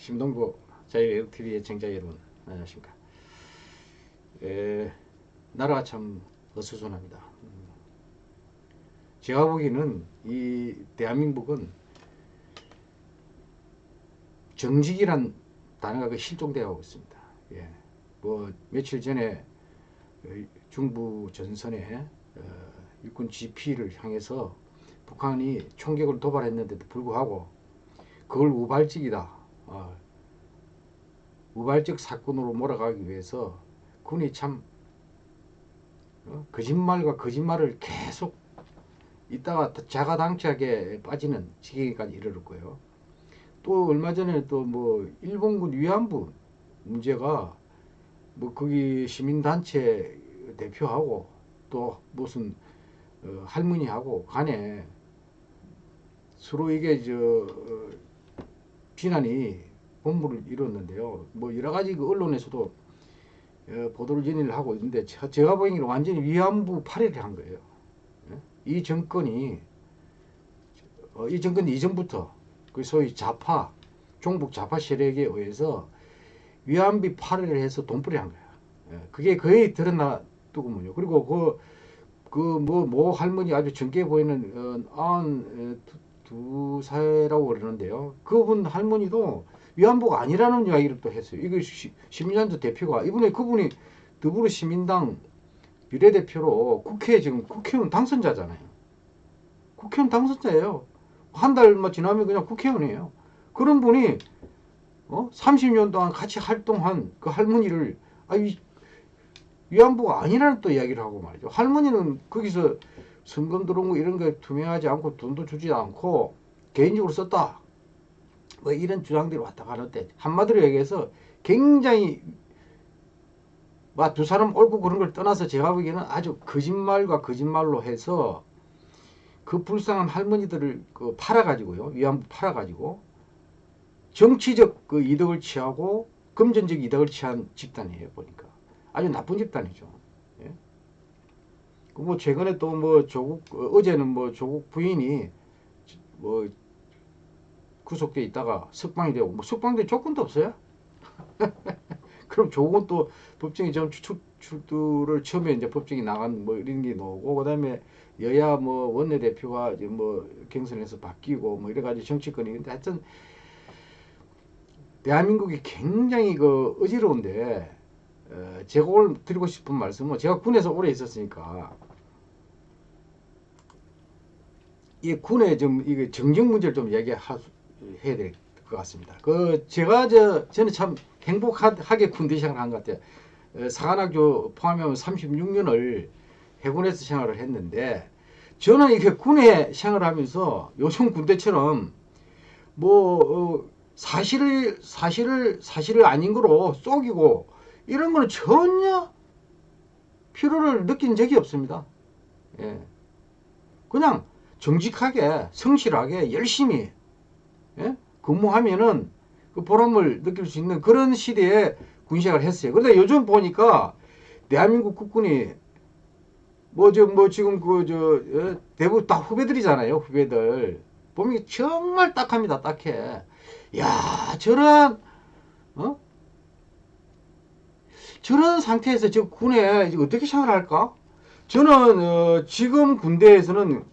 심동보 자유TV의 청자 여러분 안녕하십니까. 에, 나라가 참 어수선합니다. 음. 제가 보기에는 이 대한민국은 정직이란 단어가 그 실종되어 있습니다. 예. 뭐 며칠 전에 어, 중부 전선에 어, 육군 GP를 향해서 북한이 총격을 도발했는데도 불구하고 그걸 우발적이다. 어, 우발적 사건으로 몰아가기 위해서 군이 참 어, 거짓말과 거짓말을 계속 있다가 자가당착에 빠지는 지경까지 이르렀고요. 또 얼마 전에 또 뭐 일본군 위안부 문제가 뭐 거기 시민단체 대표하고 또 무슨 어, 할머니하고 간에 서로 이게 저 어, 비난이 본부를 이뤘는데요. 뭐 여러 가지 그 언론에서도 어, 보도를 진행을 하고 있는데 제- 제가 보기에는 완전히 위안부 파리를 한 거예요. 예? 이 정권이 어, 이 정권 이전부터 그 소위 좌파 종북 좌파 세력에 의해서 위안비 파리를 해서 돈벌이 한 거야. 예, 그게 거의 드러나더군요. 그리고 그 그뭐모 할머니 아주 젊게 보이는 어, 아흔 두, 두 살이라고 그러는데요. 그분 할머니도 위안부가 아니라는 이야기를 또 했어요. 이거 시- 시민단체 대표가 이번에 그분이 더불어 시민당 비례대표로 국회에 지금 국회의원 당선자잖아요. 국회의원 당선자예요. 한 달만 지나면 그냥 국회의원이에요. 그런 분이 어? 30년 동안 같이 활동한 그 할머니를 아, 이 위안부가 아니라는 또 이야기를 하고 말이죠. 할머니는 거기서 성금 들어온 거 이런 거 투명하지 않고 돈도 주지 않고 개인적으로 썼다. 뭐 이런 주장들이 왔다 가는데 한마디로 얘기해서 굉장히 막두 사람 옳고 그런 걸 떠나서 제가 보기에는 아주 거짓말과 거짓말로 해서 그 불쌍한 할머니들을 그 팔아가지고요 위안부 팔아가지고 정치적 그 이득을 취하고 금전적 이득을 취한 집단이에요 보니까 아주 나쁜 집단이죠. 예? 그뭐 최근에 또 뭐 조국 어, 어제는 뭐 조국 부인이 뭐 구속돼 있다가 석방이 되고 뭐 석방된 조건도 없어요. 그럼 조국은 또 법정에 좀 출- 출두를 처음에 이제 법정에 나간 뭐 이런 게 나오고 그다음에 여야 뭐 원내대표가 이제 뭐 경선에서 바뀌고 뭐 이래 가지고 정치권이 근데 하여튼 대한민국이 굉장히 그 어지러운데 어, 제가 오늘 드리고 싶은 말씀은 제가 군에서 오래 있었으니까 이 군의 좀 이게 정정 문제를 좀 얘기해야 될 것 같습니다. 그 제가 저 저는 참 행복하게 군대 생활을 한 것 같아요. 어, 사관학교 포함하면 36년을 해군에서 생활을 했는데 저는 이게 군에 생활하면서 요즘 군대처럼 뭐 어, 사실을 사실을 사실을 아닌 거로 속이고 이런 거는 전혀 필요를 느낀 적이 없습니다. 예. 그냥 정직하게 성실하게 열심히 예? 근무하면은 그 보람을 느낄 수 있는 그런 시대에 군생활을 했어요. 그런데 요즘 보니까 대한민국 국군이 뭐저뭐 지금 그 저 대부분 다 후배들이잖아요. 후배들 보면 정말 딱합니다. 딱해. 야 저런 어 저런 상태에서 저 군에 어떻게 생활할까? 저는 어, 지금 군대에서는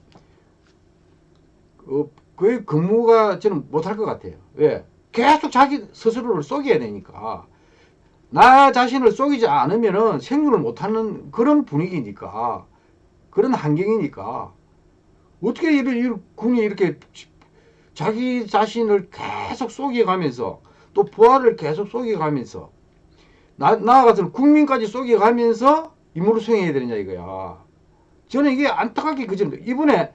어, 거의 근무가 저는 못할 것 같아요. 왜? 계속 자기 스스로를 속여야 되니까. 나 자신을 속이지 않으면은 생존을 못하는 그런 분위기니까. 그런 환경이니까. 어떻게 이런, 이런 군이 이렇게 자기 자신을 계속 속여가면서 또 부하를 계속 속여가면서 나, 나아가서는 국민까지 속여가면서 임무를 수행해야 되느냐 이거야. 저는 이게 안타깝게 그점 이번에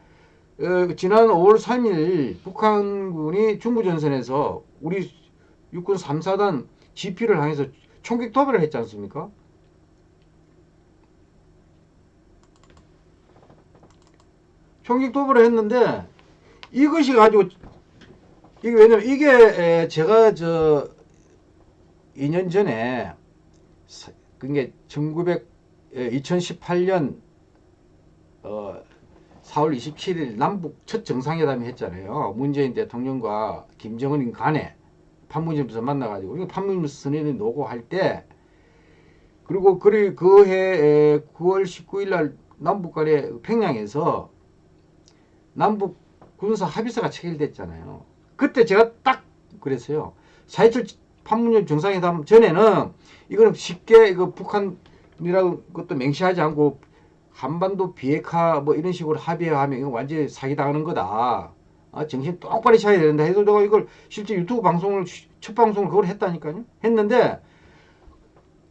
어, 지난 5월 3일 북한군이 중부전선에서 우리 육군 3사단 GP를 향해서 총격 도발을 했지 않습니까? 총격 도발을 했는데 이것이 가지고 이게 왜냐면 이게 에, 제가 저 2년 전에 사- 그게 1900 2018년 어 4월 27일 남북 첫 정상회담이 했잖아요. 문재인 대통령과 김정은 간에 판문점에서 만나가지고 판문점 선언이 노고 할 때 그리고 그리 그해 9월 19일 날 남북 간의 평양에서 남북 군사 합의서가 체결됐잖아요. 그때 제가 딱 그랬어요. 4.27 판문점 정상회담 전에는 이거는 쉽게 이거 북한이라는 것도 맹시하지 않고 한반도 비핵화 뭐 이런 식으로 합의하면 이거 완전히 사기당하는 거다. 아, 정신 똑바로 차려야 된다 해도 내가 이걸 실제 유튜브 방송을 첫 방송을 그걸 했다니까요. 했는데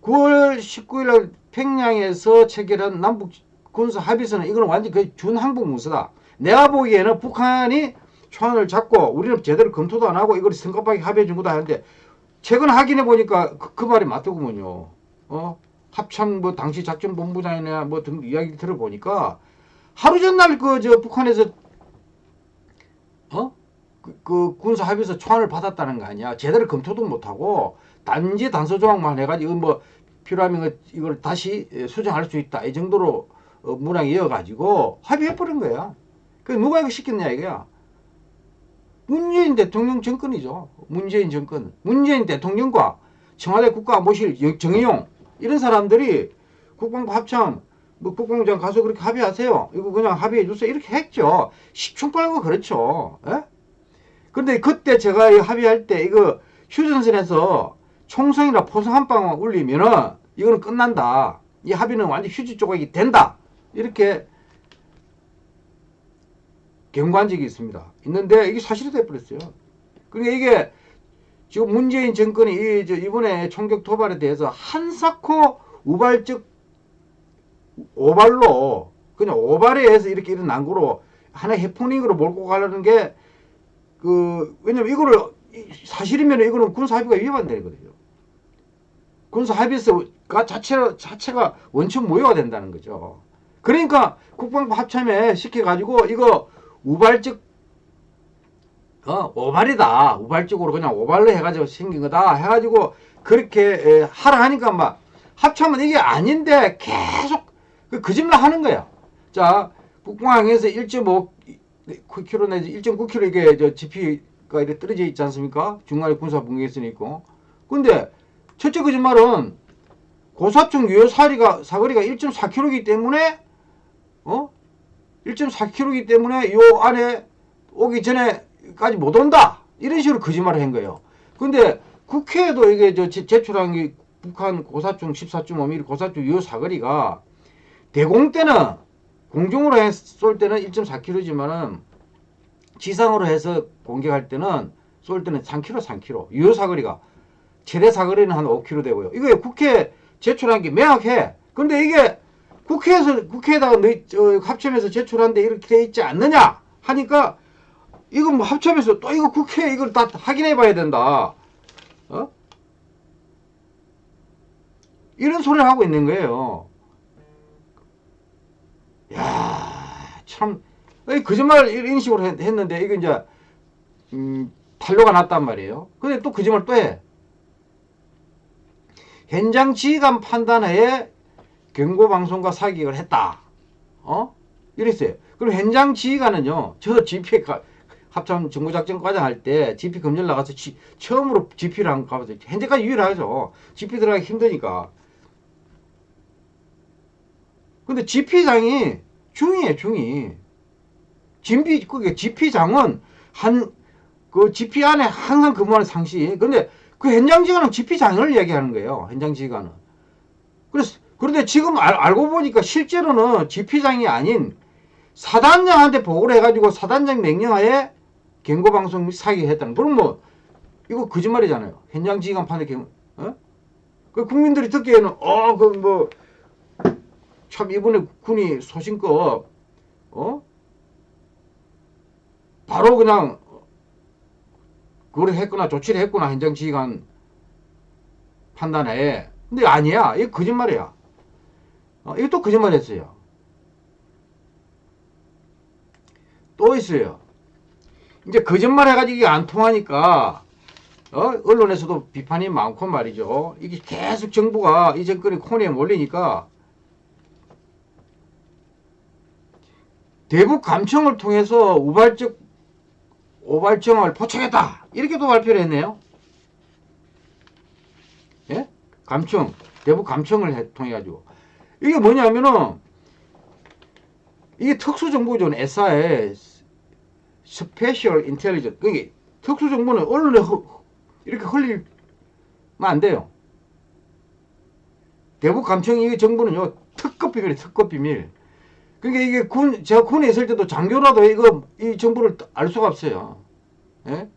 9월 19일 날 평양에서 체결한 남북 군사 합의서는 이거는 완전 그 준항복 문서다. 내가 보기에는 북한이 초안을 잡고 우리는 제대로 검토도 안 하고 이걸 성급하게 합의해 준 거다 하는데 최근 확인해 보니까 그, 그 말이 맞더구먼요. 어? 합참 뭐 당시 작전 본부장이나 뭐 등 이야기 들어보니까 하루 전날 그 저 북한에서 어? 그, 그 군사 합의서 초안을 받았다는 거 아니야. 제대로 검토도 못 하고 단지 단서 조항만 해 가지고 뭐 필요하면 그 이걸 다시 수정할 수 있다 이 정도로 어, 문항 이어 가지고 합의해 버린 거야. 그 누가 이거 시켰냐 이거야. 문재인 대통령 정권이죠. 문재인 정권. 문재인 대통령과 청와대 국가안보실 정의용 이런 사람들이 국방부 합참 뭐 국방부장 가서 그렇게 합의하세요. 이거 그냥 합의해 주세요. 이렇게 했죠. 십충 빨고 그렇죠. 예? 근데 그때 제가 이 합의할 때 이거 휴전선에서 총성이나 포성 한 방만 울리면은 이거는 끝난다. 이 합의는 완전 휴지 조각이 된다. 이렇게 경고한 적이 있습니다. 있는데 이게 사실이 돼버렸어요. 그러니까 이게 지금 문재인 정권이 이, 저 이번에 총격 도발에 대해서 한사코 우발적 오발로 그냥 오발에 의해서 이렇게 일어난 거로 하나의 해프닝으로 몰고 가려는 게 그 왜냐면 이거를 이- 사실이면 이거는 군사 합의가 위반되거든요. 군사 합의서가 자체 자체가 원천 무효가 된다는 거죠. 그러니까 국방부 합참에 시켜가지고 이거 우발적 어, 오발이다. 우발적으로 그냥 오발로 해가지고 생긴 거다. 해가지고 그렇게 에, 하라 하니까 막 합참은 이게 아닌데 계속 그 거짓말 하는 거야. 자, 북공항에서 1.5 km 내지 1.9km 이게 저 GP가 이렇게 떨어져 있지 않습니까? 중간에 군사 분계선이 있고. 근데 첫째 거짓말은 고사총 유효 사리가 사거리가 1.4km이기 때문에 어? 1.4km이기 때문에 요 안에 오기 전에 까지 못 온다. 이런 식으로 거짓말을 한 거예요. 근데 국회에도 이게 저 제- 제출한 게 북한 고사총 14.5mm 고사총 유효 사거리가 대공 때는 공중으로 해- 쏠 때는 1.4km지만은 지상으로 해서 공격할 때는 쏠 때는 3km, 3km. 유효 사거리가 최대 사거리는 한 5km 되고요. 이거 국회 제출한 게 명확해. 근데 이게 국회에서 국회에다가 합참에서 제출한데 이렇게 돼 있지 않느냐 하니까 이거 뭐 합참에서 또 이거 국회 이걸 다 확인해 봐야 된다. 어? 이런 소리를 하고 있는 거예요. 야, 참, 이 거짓말 이런 식으로 했, 했는데, 이거 이제, 음, 탄로가 났단 말이에요. 근데 또 거짓말 또 해. 현장 지휘관 판단하에 경고 방송과 사격을 했다. 어? 이랬어요. 그럼 현장 지휘관은요, 저 GP 가, 합참 정보작전 과장 할 때 GP 검열 나가서 지- 처음으로 GP를 한 가봐서 현재까지 유일하죠. GP 들어가기 힘드니까. 근데 GP장이 중이에요, 중이. GP, 그게 GP장은 한, 그 GP 안에 항상 근무하는 상시. 근데 그 현장 지휘관은 GP장을 얘기하는 거예요, 현장 지휘관은. 그래서, 그런데 지금 알, 알고 보니까 실제로는 GP장이 아닌 사단장한테 보고를 해가지고 사단장 명령하에 경고 방송 및 사기 했다는. 그럼 뭐, 이거 거짓말이잖아요. 현장 지휘관 판에 경, 어? 그 국민들이 듣기에는, 어, 그 뭐, 참 이번에 군이 소신껏 어 바로 그냥 그걸 했구나 조치를 했구나 현장 지휘관 판단에 근데 아니야 이거 거짓말이야 어, 또 거짓말했어요 또 있어요 이제 거짓말 해가지고 이게 안 통하니까 어? 언론에서도 비판이 많고 말이죠 이게 계속 정부가 이 정권이 코너에 몰리니까 대북 감청을 통해서 우발적 오발청을 포착했다 이렇게도 발표를 했네요. 예? 감청, 대북 감청을 해, 통해 가지고 이게 뭐냐면은 이게 특수정보죠. SI의 스페셜 인텔리전스. 그게 특수정보는 언론에 허- 이렇게 흘리면 안 돼요. 대북 감청 이 정보는요 특급 비밀이 특급 비밀. 그러니까 이게 군 제가 군에 있을 때도 장교라도 이거 이 정보를 알 수가 없어요. 예?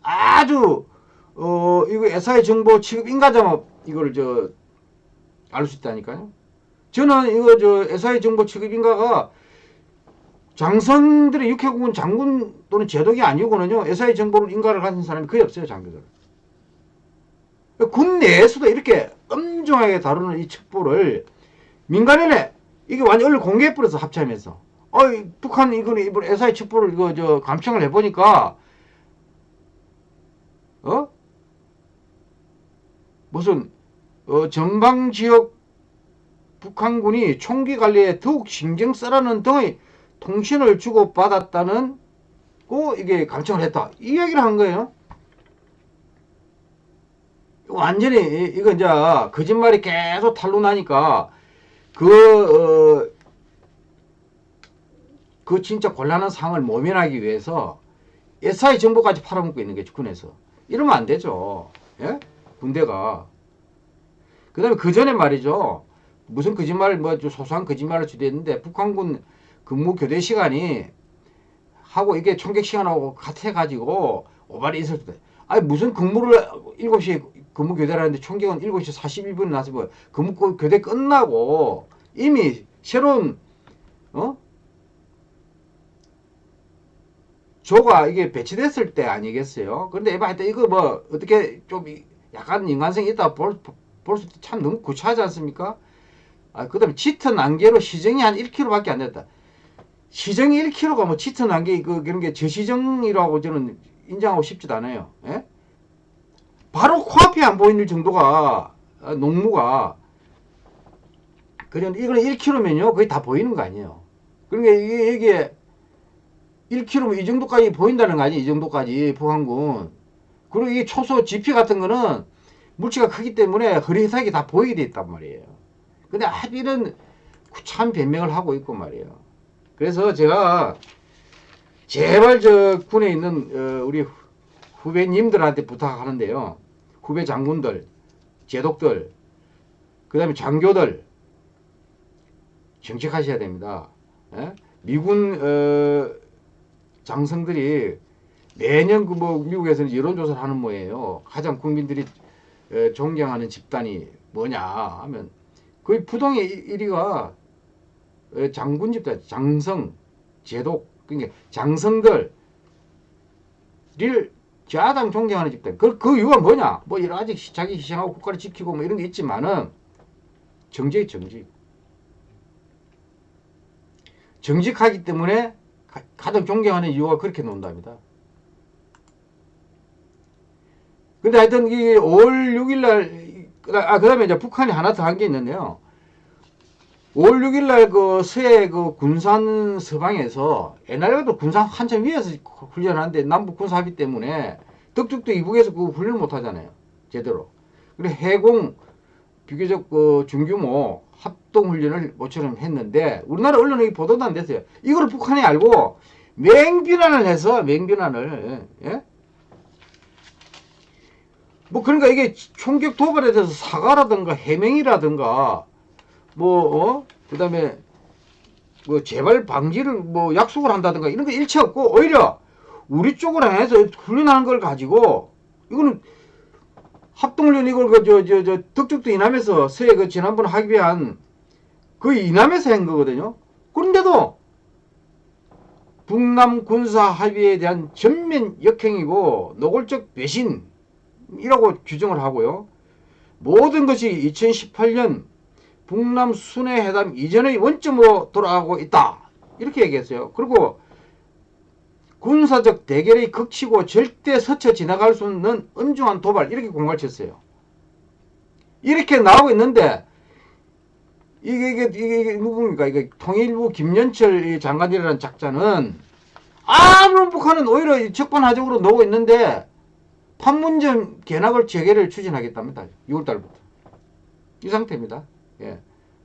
아주 어 이거 SI 정보 취급 인가자만 이걸 저알 수 있다니까요. 저는 이거 저 SI 정보 취급 인가가 장성들의 육해공군 장군 또는 제독이 아니고는요 SI 정보를 인가를 가진 사람이 거의 없어요 장교들. 군 내에서도 이렇게 엄중하게 다루는 이 첩보를 민간인에 이게 완전 언론 공개해 버려서 합참에서 어 북한 이거는 이번 SI 첩보를 이거 저 감청을 해 보니까 어 무슨 어 전방 지역 북한군이 총기 관리에 더욱 신경 쓰라는 등의 통신을 주고 받았다는 고 이게 감청을 했다 이 얘기를 한 거예요. 완전히 이- 이거 이제 거짓말이 계속 탄로 나니까 그, 어, 그 진짜 곤란한 상황을 모면하기 위해서 SI 정보까지 팔아먹고 있는 게 군에서. 이러면 안 되죠. 예? 군대가. 그 다음에 그 전에 말이죠. 무슨 거짓말, 뭐, 좀 소소한 거짓말을 주도했는데, 북한군 근무 교대 시간이 하고 이게 총격 시간하고 같아가지고 오발이 있을 때. 아니, 무슨 근무를 7시에 근무 교대를 하는데 총격은 7시 41분에 나서 뭐, 근무 그 교대 끝나고 이미 새로운, 어? 조가 이게 배치됐을 때 아니겠어요? 그런데 에바 하여튼 이거 뭐 어떻게 좀 이- 약간 인간성이 있다 볼, 볼 수도 참 너무 구차하지 않습니까? 아, 그 다음에 짙은 안개로 시정이 한 1km밖에 안 됐다. 시정이 1km가 뭐 짙은 안개 그, 그런 게 저시정이라고 저는 인정하고 싶지도 않아요. 예? 바로 코앞이 안 보이는 정도가 아, 농무가 그냥 이거는 1km면요 거의 다 보이는 거 아니에요. 그러니까 이게, 이게 1km 이 정도까지 보인다는 거 아니에요. 이 정도까지 북한군. 그리고 이 초소 GP 같은 거는 물체가 크기 때문에 흐릿하게 다 보이게 돼 있단 말이에요. 근데 아주 이런 참 변명을 하고 있고 말이에요. 그래서 제가 제발 저 군에 있는 어, 우리 후배님들한테 부탁하는데요. 후배 장군들, 제독들, 그 다음에 장교들 정책하셔야 됩니다. 예? 미군 어, 장성들이 매년 그 뭐 미국에서는 여론조사를 하는 모예요. 가장 국민들이 어, 존경하는 집단이 뭐냐 하면 거의 부동의 1위가 어, 장군 집단, 장성, 제독, 그러니까 장성들을 자당 존경하는 집단. 그, 그 이유가 뭐냐? 뭐 여러 가지 자기 희생하고 국가를 지키고 뭐 이런 게 있지만은 정직, 정직. 정직하기 때문에 가, 가장 존경하는 이유가 그렇게 논답니다. 근데 하여튼 이 5월 6일 날, 아, 그 다음에 이제 북한이 하나 더 한 게 있는데요. 5월 6일 날그 서해 그 군산 서방에서 옛날에도 군산 한참 위에서 훈련하는데 남북 군사 합의 때문에 덕죽도 이북에서 그 훈련을 못 하잖아요. 제대로. 그리고 해공 비교적 그 중규모 합동 훈련을 모처럼 했는데 우리나라 언론에 보도도 안 됐어요. 이걸 북한이 알고 맹비난을 해서 맹비난을 예? 뭐 그러니까 이게 총격 도발에 대해서 사과라든가 해명이라든가 뭐 어? 그다음에 뭐 재발 방지를 뭐 약속을 한다든가 이런 거 일체 없고 오히려 우리 쪽으로 해서 훈련하는 걸 가지고 이거는 합동훈련 이걸 그저저 저 덕적도 이남에서 서해 그 지난번 합의한 그 이남에서 한 거거든요. 그런데도 북남 군사 합의에 대한 전면 역행이고 노골적 배신이라고 규정을 하고요. 모든 것이 2018년 북남 순회 회담 이전의 원점으로 돌아가고 있다. 이렇게 얘기했어요. 그리고 군사적 대결이 극치고 절대 스쳐 지나갈 수 없는 엄중한 도발 이렇게 공갈 쳤어요. 이렇게 나오고 있는데 이게 이게 이게, 이게 누굽니까? 이게 통일부 김연철 장관이라는 작자는 아무런 북한은 오히려 적반하적으로 나오고 있는데 판문점 개락을 재개를 추진하겠답니다. 6월 달부터. 이 상태입니다. 예.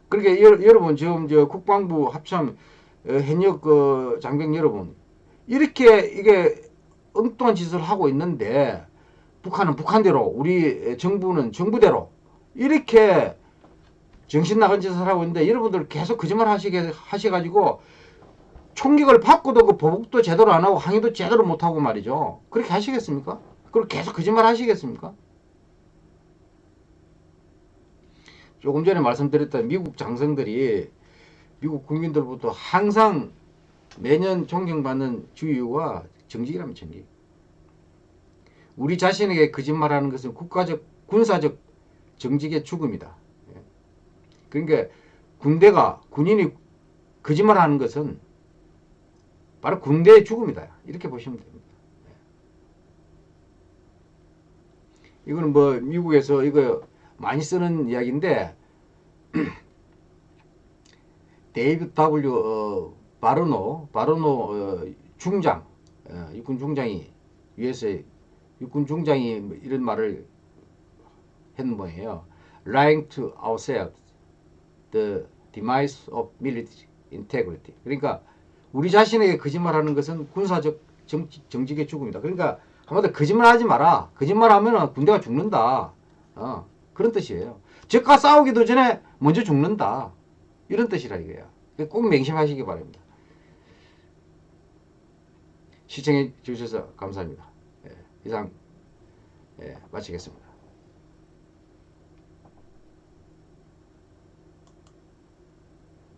그러니까 여, 여러분 지금 저 국방부 합참 어, 현역 그 장병 여러분 이렇게 이게 엉뚱한 짓을 하고 있는데 북한은 북한대로 우리 정부는 정부대로 이렇게 정신 나간 짓을 하고 있는데 여러분들 계속 거짓말 하시게 하셔가지고 총격을 받고도 그 보복도 제대로 안 하고 항의도 제대로 못 하고 말이죠. 그렇게 하시겠습니까? 그걸 계속 거짓말 하시겠습니까? 조금 전에 말씀드렸던 미국 장성들이 미국 국민들부터 항상 매년 존경받는 주의가 정직이라면 정직. 우리 자신에게 거짓말하는 것은 국가적 군사적 정직의 죽음이다. 예. 그러니까 군대가 군인이 거짓말하는 것은 바로 군대의 죽음이다. 이렇게 보시면 됩니다. 예. 이거는 뭐 미국에서 이거 많이 쓰는 이야기인데 데이비드 W 어, 바르노 바르노 어, 중장 어, 육군 중장이 유에스의 육군 중장이 뭐 이런 말을 했는 모양이에요. Lying to ourselves, the demise of military integrity. 그러니까 우리 자신에게 거짓말하는 것은 군사적 정, 정직의 죽음이다. 그러니까 한마디로 거짓말하지 마라. 거짓말하면 군대가 죽는다. 어, 그런 뜻이에요. 적과 싸우기도 전에 먼저 죽는다. 이런 뜻이라 이거야. 꼭 맹심하시기 바랍니다. 시청해 주셔서 감사합니다. 예, 이상 예, 마치겠습니다.